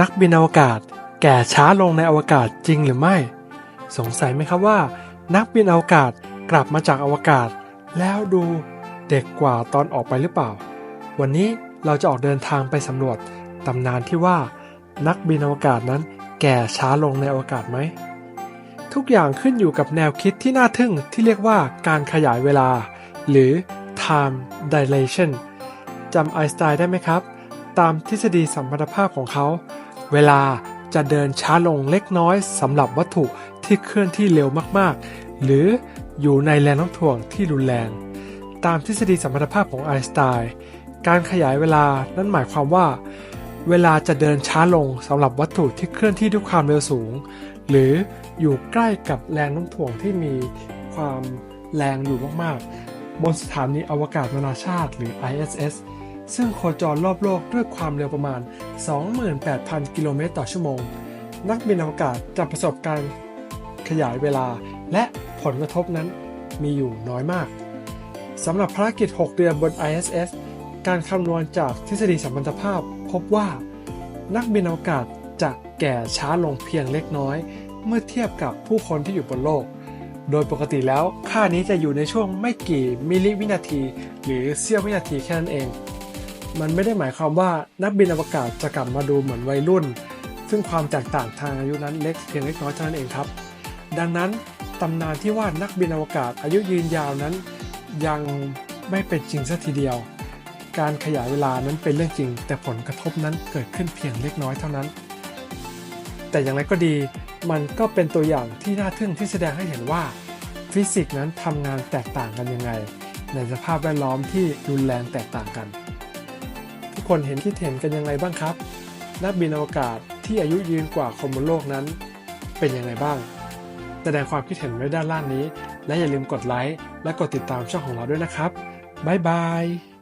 นักบินอวกาศ แก่ช้าลงในอวกาศจริงหรือไม่ สงสัยไหมครับว่า นักบินอวกาศกลับมาจากอวกาศ แล้วดูเด็กกว่าตอนออกไปหรือเปล่า วันนี้เราจะออกเดินทางไปสำรวจตำนานที่ว่า นักบินอวกาศนั้นแก่ช้าลงในอวกาศไหม ทุกอย่างขึ้นอยู่กับแนวคิดที่น่าทึ่งที่เรียกว่าการขยายเวลา หรือ time dilation จำไอน์สไตน์ได้ไหมครับ ตามทฤษฎีสัมพัทธภาพของเขา เวลาจะเดินช้าลงเล็กน้อยสำหรับวัตถุที่เคลื่อนที่เร็วมากๆ หรืออยู่ในแรงโน้ำถ่วงที่รุนแรง ตามทฤษฎีสัมพัทธภาพของไอน์สไตน์การขยายเวลานั้นหมายความว่า เวลาจะเดินช้าลงสำหรับวัตถุที่เคลื่อนที่ด้วยความเร็วสูง หรืออยู่ใกล้กับแรงโน้ำถ่วงที่มีความแรงอยู่มากๆ บนสถานีอวกาศนานาชาติหรือ ISS ซึ่งโคจรรอบโลกด้วยความเร็วประมาณ 28,000 กิโลเมตรต่อชั่วโมง นักบินอวกาศจะประสบการขยายเวลา และผลกระทบนั้นมีอยู่น้อยมาก สำหรับภารกิจ 6 เดือนบน ISS การคำนวณจากทฤษฎีสัมพันธภาพ พบว่า นักบินอวกาศจะแก่ช้าลงเพียงเล็กน้อย เมื่อเทียบกับผู้คนที่อยู่บนโลก โดยปกติแล้วค่านี้จะอยู่ในช่วงไม่กี่มิลลิวินาที หรือเสี้ยววินาทีแค่นั้นเอง มันไม่ได้หมายความว่านักบินอวกาศจะกลับมาดูเหมือนวัยรุ่น ซึ่งความแตกต่างทางอายุนั้นเล็กเพียงเล็กน้อยเท่านั้นเองครับ ดังนั้นตำนานที่ว่านักบินอวกาศอายุยืนยาวนั้น ยังไม่เป็นจริงสัทีเดียว การขยายเวลานั้นเป็นเรื่องจริง แต่ผลกระทบนั้นเกิดขึ้นเพียงเล็กน้อยเท่านั้น แต่อย่างไรก็ดี มันก็เป็นตัวอย่างที่น่าทึ่งที่แสดงให้เห็นว่า ฟิสิกส์นั้นทำงานแตกต่างกันยังไง ในสภาพแวดล้อมที่รุนแรงแตกต่างกัน คนเห็นคิดเห็นกันยังไงบ้างครับ นักบินอวกาศที่อายุยืนกว่าคนบนโลกนั้น เป็นยังไงบ้าง แสดงความคิดเห็นไว้ด้านล่างนี้ และอย่าลืมกดไลค์และกดติดตามช่องของเราด้วยนะครับบ๊ายบาย